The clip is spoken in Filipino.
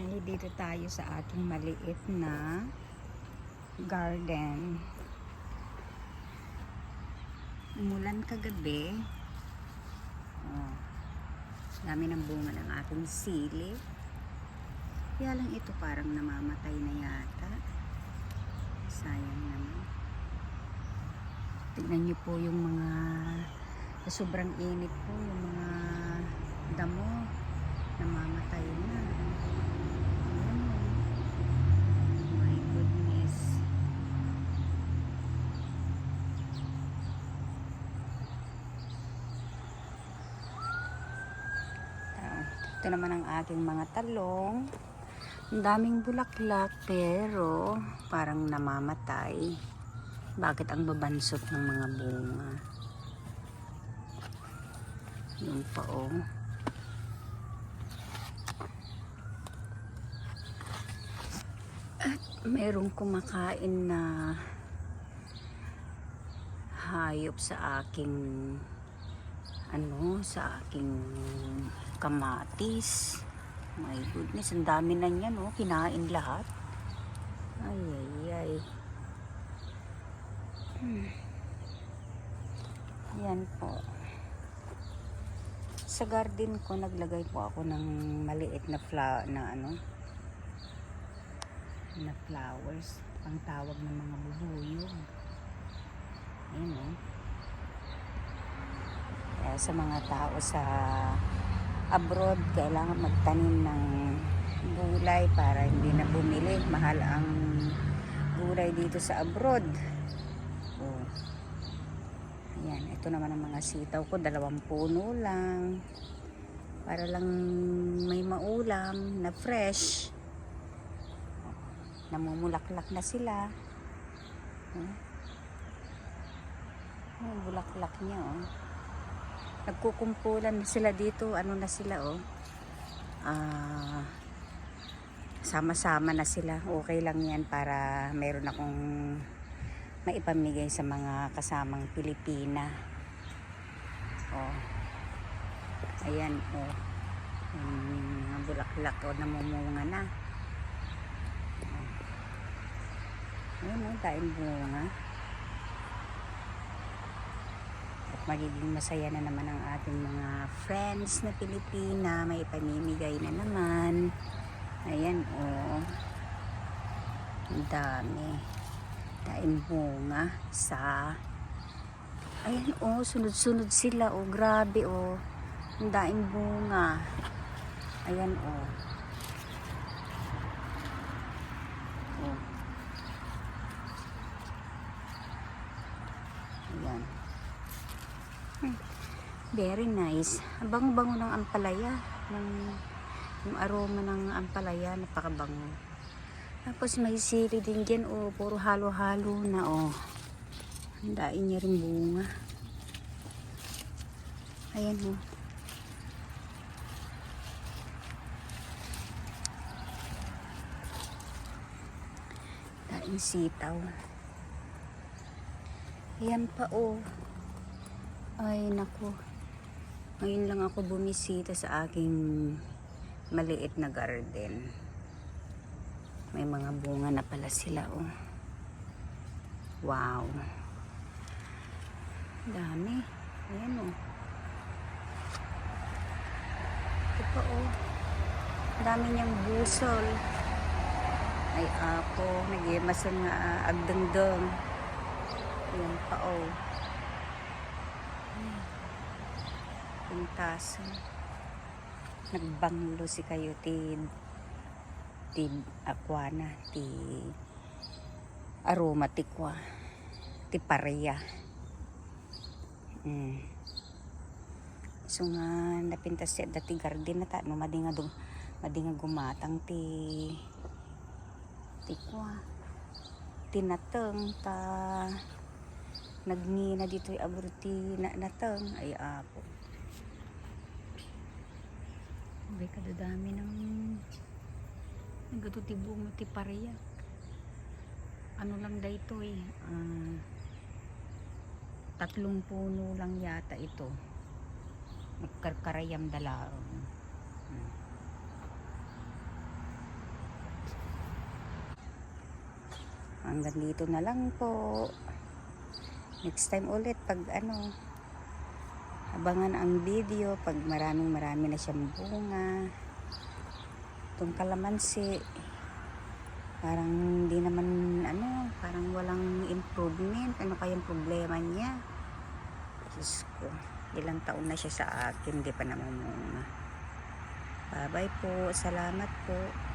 Finally, dito tayo sa ating maliit na garden. Umulan kagabi. Oh, dami ng bunga ng ating sili. Kaya lang ito parang namamatay na yata. Sayang naman. Tignan niyo po yung mga sobrang init po yung mga damo Ito naman ang aking mga talong. Ang daming bulaklak pero parang namamatay. Bakit ang babansot ng mga bunga? Yun pa oh. At merong kumakain na hayop sa aking ano, sa aking kamatis. My goodness, ang dami na niyan, oh. Kinain lahat. Ay, ay, ay. Hmm. Yan po. Sa garden ko, naglagay po ako ng maliit na flower, na ano, na flowers. Ang tawag ng mga bubuyog. Ayan, oh. Kaya sa mga tao sa abroad, kailangan magtanim ng gulay para hindi na bumili. Mahal ang gulay dito sa abroad. Oh. Ayan, ito naman ang mga sitaw ko. Dalawang puno lang. Para lang may maulam na fresh. Namumulaklak na sila. Oh. Oh, bulaklak niya, oh nagkukumpulan na sila dito. Ano na sila oh. Ah sama-sama na sila. Okay lang yan para meron akong maipamigay sa mga kasamang Pilipina. Oh. Ayan oh. Yung mga bulaklak oh namumunga na. Oh. ayan oh daing bunga at magiging masaya na naman ang ating mga friends na Pilipina. May pamimigay na naman. Ayan, oh. Ang dami. Daing bunga sa... Ayan, oh. Sunod-sunod sila, oh. Grabe, oh. Ang daing bunga. Ayan, oh. Oh. Ayan. Very nice. Ang bango-bango ng ampalaya. Ng, yung aroma ng ampalaya, napakabango. Tapos may sili din dyan, oh, puro halo-halo na, oh. Handain niya rin bunga. Ayan, oh. Daing sitaw. Ayan pa, oh. Ay, naku. Ngayon lang ako bumisita sa aking maliit na garden. May mga bunga na pala sila, oh. Wow. Dami. Ayan, oh. Ito pa, oh. Dami niyang busol. Ay, ako. Nag-imasan nga uh, agdengdeng. Ayan pa, oh. Pintaso nagbanglo si kayo ti ti aquana ti aromatikwa ti pareya mm. so nga napintas siya dati garden na ta no? Madinga dum madinga gumatang ti ti kwa tinateng ta nagngina dito yung aburti na nateng ay apo Abay, kadadami ng nagatutibo mo ti pareyak. Ano lang da ito eh. Uh, tatlong puno lang yata ito. Nagkarkarayam dalaon. Hmm. Hanggang dito na lang po. Next time ulit pag ano, abangan ang video pag maraming marami na siyang bunga. Itong kalamansi, parang hindi naman ano, parang walang improvement. Ano kayang problema niya? Diyos ko, ilang taon na siya sa akin, di pa naman Bye-bye po. Salamat po.